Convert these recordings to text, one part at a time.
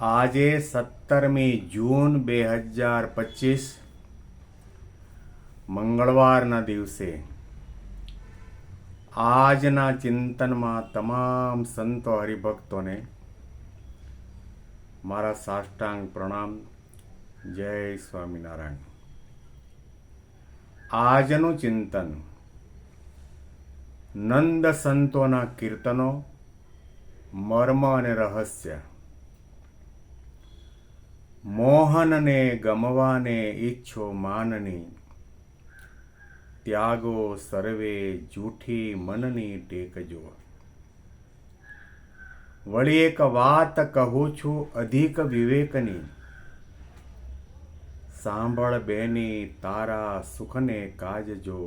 આજે સત્તરમી જૂન બે હજાર પચીસ, મંગળવારના દિવસે. આજના ચિંતનમાં તમામ સંતો હરિભક્તોને મારા સાષ્ટાંગ પ્રણામ. જય સ્વામિનારાયણ. આજનું ચિંતન નંદ સંતોના કીર્તનો, મર્મ અને રહસ્ય મોહનને ગમવાને ઈચ્છો માનની ત્યાગો સર્વે જૂઠી મનની ટેકજો વળી એક વાત કહું છું અધિક વિવેકની સાંભળ બેની તારા સુખને કાજજો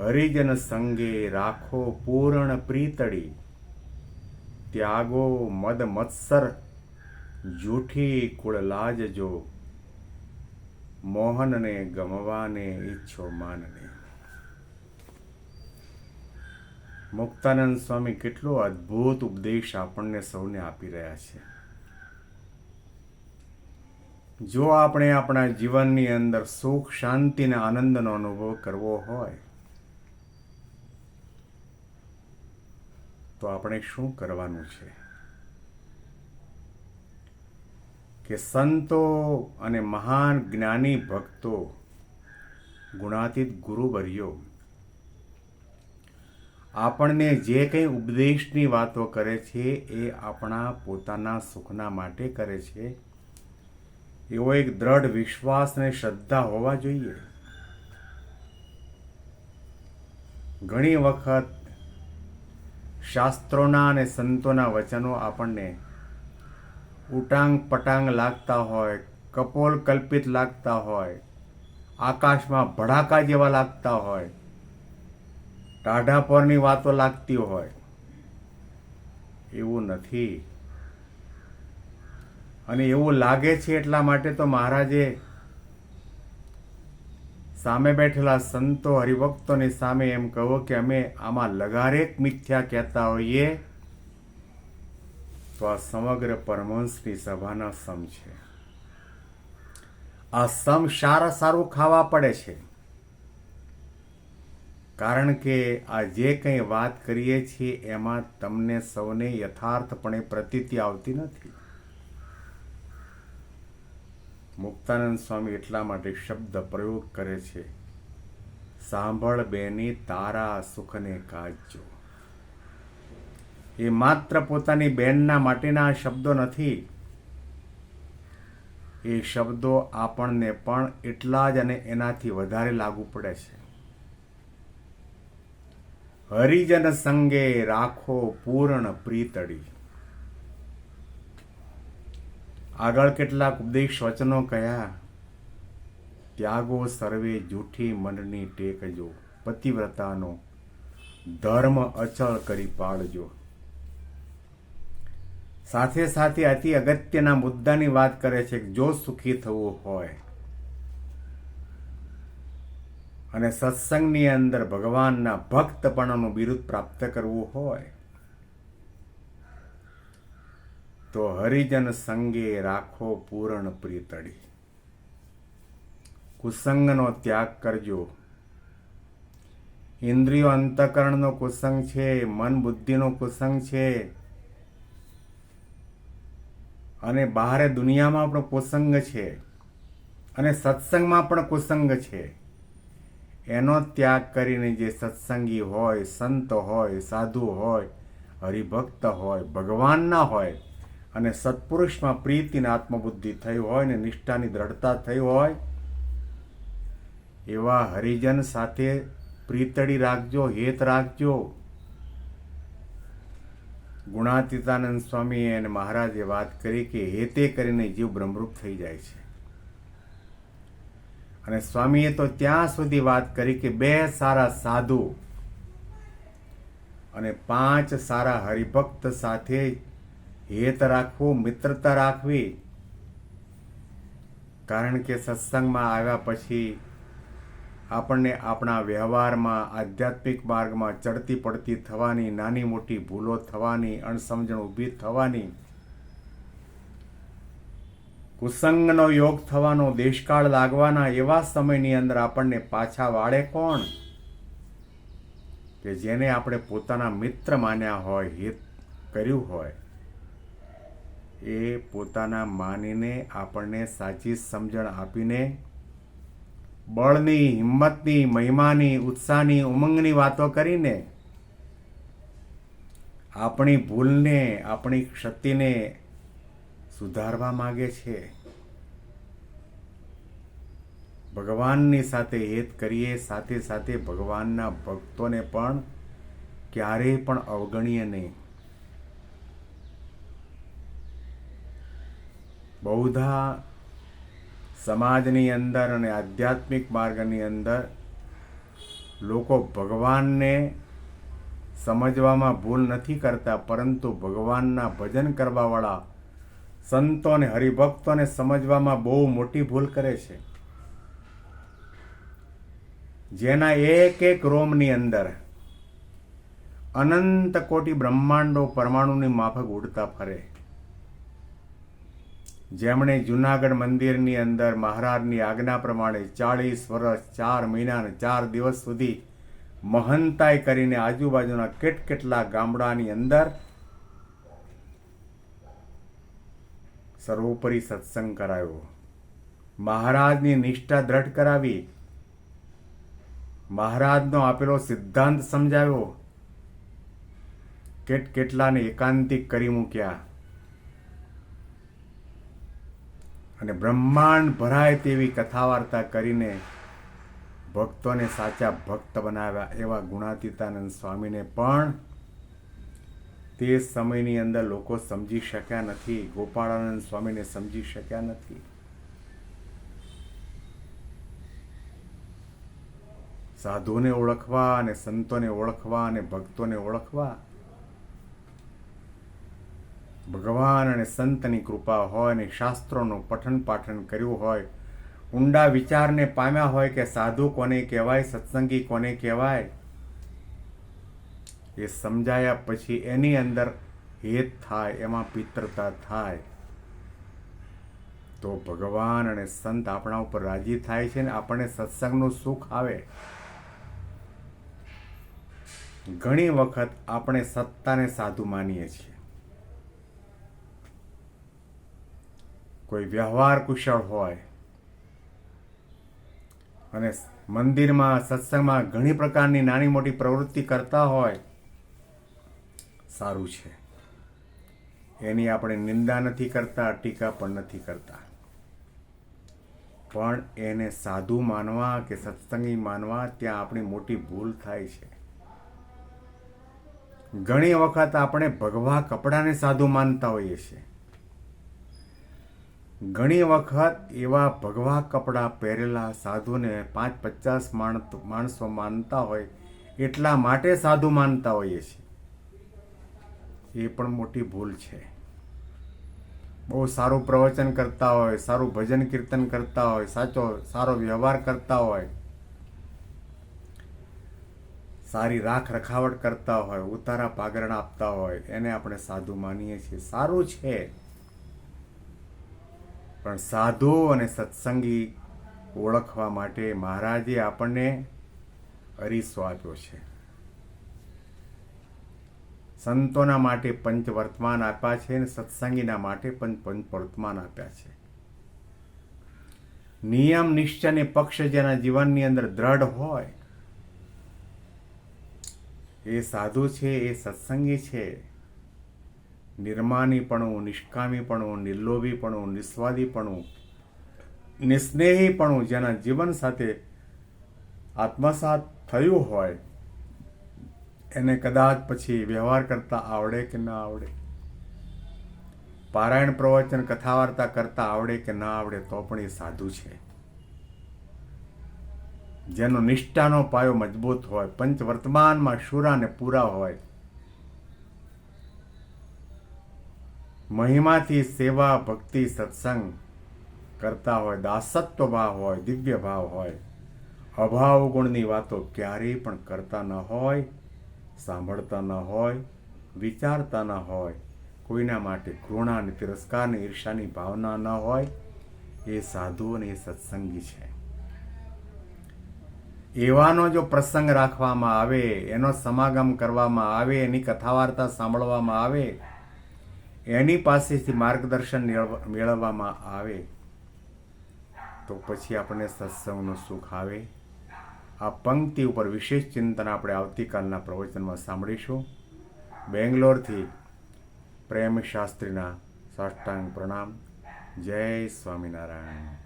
હરિજન સંગે રાખો પૂર્ણ પ્રીતડી ત્યાગો મદ મત્સર જૂઠી કુળ લાજજો મોહનને ગમવાને ઈચ્છો માનને. મુક્તાનંદ સ્વામી કેટલો અદ્ભુત ઉપદેશ આપણને સૌને આપી રહ્યા છે. જો આપણે આપણા જીવનની અંદર સુખ, શાંતિ અને આનંદનો અનુભવ કરવો હોય, તો આપણે શું કરવાનું છે? કે સંતો અને મહાન જ્ઞાની ભક્તો ગુણાતીત ગુરુવર્યો. આપણને જે કંઈ ઉપદેશની વાતો કરે છે એ આપણા પોતાના સુખના માટે કરે છે. એવો એક દ્રઢ વિશ્વાસ અને શ્રદ્ધા હોવા જોઈએ. ઘણી વખત શાસ્ત્રોના અને સંતોના વચનો આપણને ઉટાંગ પટાંગ લાગતા હોય કપોલ કલ્પિત લાગતા હોય, આકાશમાં ભડાકા જેવા લાગતા હોય, ટાઢા પરની વાતો લાગતી હોય. એવું નથી. અને એવું લાગે છે એટલા માટે તો મહારાજે સામે બેઠેલા સંતો હરિભક્તોની સામે એમ કહો કે અમે આમાં લગારેક મિથ્યા કહેતા હોઈએ. તો આ સમગ્ર પરમહંસની સભાના સમ છે. આ સમ સારા સારું ખાવા પડે છે. કારણ કે આ જે કંઈ વાત કરીએ છીએ એમાં તમને સૌને યથાર્થપણે પ્રતીતિ આવતી નથી. મુક્તાનંદ સ્વામી એટલા માટે શબ્દ પ્રયોગ કરે છે. સાંભળ બેની તારા સુખને કાજજો એ માત્ર પોતાની બહેનના માટેના શબ્દો નથી. એ શબ્દો આપણને પણ એટલા જ અને એનાથી વધારે લાગુ પડે છે. હરિજન સંગે રાખો પૂર્ણ પ્રીતડી આગળ કેટલાક ઉપદેશ વચનો કયા? ત્યાગો સર્વે જૂઠી મનની ટેકજો, પતિવ્રતાનો ધર્મ અચળ કરી પાડજો. સાથે સાથે અતિ અગત્યના મુદ્દાની વાત કરે છે જો સુખી થવું હોય અને સત્સંગની અંદર ભગવાનના ભક્તપણાનું બિરુદ પ્રાપ્ત કરવું હોય, તો હરિજન સંગે રાખો પૂરણ પ્રીતડી કુસંગનો ત્યાગ કરજો. ઇન્દ્રિયો અંતકરણનો કુસંગ છે, મન બુદ્ધિનો કુસંગ છે અને બહારે દુનિયામાં પણ કુસંગ છે અને સત્સંગમાં પણ કુસંગ છે. એનો ત્યાગ કરીને જે સત્સંગી હોય, સંત હોય, સાધુ હોય, હરિભક્ત હોય, ભગવાનના હોય અને સત્પુરુષમાં પ્રીતિને આત્મબુદ્ધિ થઈ હોય ને નિષ્ઠાની દ્રઢતા થઈ હોય, એવા હરિજન સાથે પ્રીતડી રાખજો, હેત રાખજો. ગુણાતીતાનંદ સ્વામી અને મહારાજે વાત કરી કે હેતે કરીને જીવ બ્રહ્મરૂપ થઈ જાય છે. અને સ્વામીએ તો ત્યાં સુધી વાત કરી કે બે સારા સાધુ અને પાંચ સારા હરિભક્ત સાથે હેત રાખવું, મિત્રતા રાખવી. કારણ કે સત્સંગમાં આવ્યા પછી આપણને આપણા વ્યવહારમાં, આધ્યાત્મિક માર્ગમાં ચડતી પડતી થવાની, નાની મોટી ભૂલો થવાની, અણસમજણ ઊભી થવાની, કુસંગનો યોગ થવાનો, દેશકાળ લાગવાના એવા સમયની અંદર આપણને પાછા વાળે કોણ? કે જેને આપણે પોતાના મિત્ર માન્યા હોય, હિત કર્યું હોય, એ પોતાના માનીને આપણને સાચી સમજણ આપીને બળની, હિંમતની, મહિમાની, ઉત્સાહની, ઉમંગની વાતો કરીને આપણી ભૂલને, આપણી ક્ષતિને સુધારવા માગે છે. ભગવાનની સાથે હેત કરીએ, સાથે સાથે ભગવાનના ભક્તોને પણ ક્યારેય પણ અવગણીએ નહીં. બહુધા સમાજની અંદર અને આધ્યાત્મિક માર્ગની અંદર લોકો ભગવાનને સમજવામાં ભૂલ નથી કરતા, પરંતુ ભગવાનના ભજન કરવાવાળા સંતો અને હરિભક્તોને સમજવામાં બહુ મોટી ભૂલ કરે છે. જેના એક એક રોમની અંદર અનંત કોટી બ્રહ્માંડો પરમાણુની માફક ઉડતા ફરે. જેમણે જૂનાગઢ મંદિરની અંદર મહારાજની આજ્ઞા પ્રમાણે ચાળીસ વર્ષ, ચાર મહિના અને ચાર દિવસ સુધી મહંતાઈ કરીને આજુબાજુના કેટ કેટલા ગામડાની અંદર સર્વોપરી સત્સંગ કરાયો. મહારાજની નિષ્ઠા દ્રઢ કરાવી. મહારાજનો આપેલો સિદ્ધાંત સમજાવ્યો કેટ કેટલાને એકાંતિક કરી મૂક્યા. અને બ્રહ્માંડ ભરાય તેવી કથા વાર્તા કરીને ભક્તોને સાચા ભક્ત બનાવ્યા એવા ગુણાતીતાનંદ સ્વામીને પણ તે સમયની અંદર લોકો સમજી શક્યા નથી. ગોપાળાનંદ સ્વામીને સમજી શક્યા નથી. સાધુને ઓળખવા અને સંતોને ઓળખવા અને ભક્તોને ઓળખવા ભગવાન અને સંતની કૃપા હોય અને શાસ્ત્રોનું પઠન પાઠન કર્યું હોય, ઊંડા વિચારને પામ્યા હોય કે સાધુ કોને કહેવાય, સત્સંગી કોને કહેવાય, એ સમજાયા પછી એની અંદર હેત થાય, એમાં પિત્રતા થાય. તો ભગવાન અને સંત આપણા ઉપર રાજી થાય છે ને આપણને સત્સંગનું સુખ આવે. ઘણી વખત આપણે સત્તાને સાધુ માનીએ છીએ. કોઈ વ્યવહાર કુશળ હોય. અને મંદિરમાં, સત્સંગમાં ઘણી પ્રકારની નાની મોટી પ્રવૃત્તિ કરતા હોય, સારું છે. એની આપણે નિંદા નથી કરતા, ટીકા પણ નથી કરતા. પણ એને સાધુ માનવા કે સત્સંગી માનવા ત્યાં આપણી મોટી ભૂલ થાય છે. ઘણી વખત આપણે ભગવા કપડાને સાધુ માનતા હોઈએ છીએ. ઘણી વખત એવા ભગવા કપડાં પહેરેલા સાધુને પાંચ પચાસ માણસો માનતા હોય, એટલા માટે સાધુ માનતા હોઈએ છીએ. એ પણ મોટી ભૂલ છે. બહુ સારું પ્રવચન કરતા હોય, સારું ભજન કીર્તન કરતા હોય, સાચો, સારો વ્યવહાર કરતા હોય, સારી રાખ રખાવટ કરતા હોય, ઉતારા પાગરણ આપતા હોય, એને આપણે સાધુ માનીએ છીએ. સારું છે. પણ સાધુ અને સત્સંગી ઓળખવા માટે મહારાજે આપણને અરીસો આપ્યો છે. સંતોના માટે પંચ વર્તમાન આપ્યા છે અને સત્સંગીના માટે પણ પંચ વર્તમાન આપ્યા છે. નિયમ, નિશ્ચય અને પક્ષ જેના જીવનની અંદર દ્રઢ હોય, એ સાધુ છે, એ સત્સંગી છે નિર્માનીપણું, નિષ્કામીપણું, નિર્લોભીપણું, નિસ્વાદીપણું, નિસ્નેહીપણું જેના જીવન સાથે આત્મસાત થયું હોય, એને કદાચ પછી વ્યવહાર કરતા આવડે કે ના આવડે? પારાયણ પ્રવચન કથા વાર્તા કરતા આવડે કે ના આવડે તો પણ એ સાધુ છે. જેનો નિષ્ઠાનો પાયો મજબૂત હોય, પંચ વર્તમાનમાં શુરા ને પૂરા હોય મહિમાથી સેવા, ભક્તિ, સત્સંગ કરતા હોય, દાસત્વ ભાવ હોય, દિવ્ય ભાવ હોય, અભાવ ગુણની વાતો ક્યારેય પણ કરતા ન હોય, સાંભળતા ન હોય, વિચારતા ન હોય, કોઈના માટે ઘૃણા અને તિરસ્કારની ઈર્ષાની ભાવના ન હોય, એ સાધુ અને એ સત્સંગી છે. એવાનો જો પ્રસંગ રાખવામાં આવે, એનો સમાગમ કરવામાં આવે, એની કથા વાર્તા સાંભળવામાં આવે એની પાસેથી માર્ગદર્શન મેળવવામાં આવે તો પછી આપણને સત્સંગનું સુખ આવે. આ પંક્તિ ઉપર વિશેષ ચિંતન આપણે આવતીકાલના પ્રવચનમાં સાંભળીશું. બેંગ્લોરથી પ્રેમ શાસ્ત્રીના સાષ્ટાંગ પ્રણામ. જય સ્વામિનારાયણ.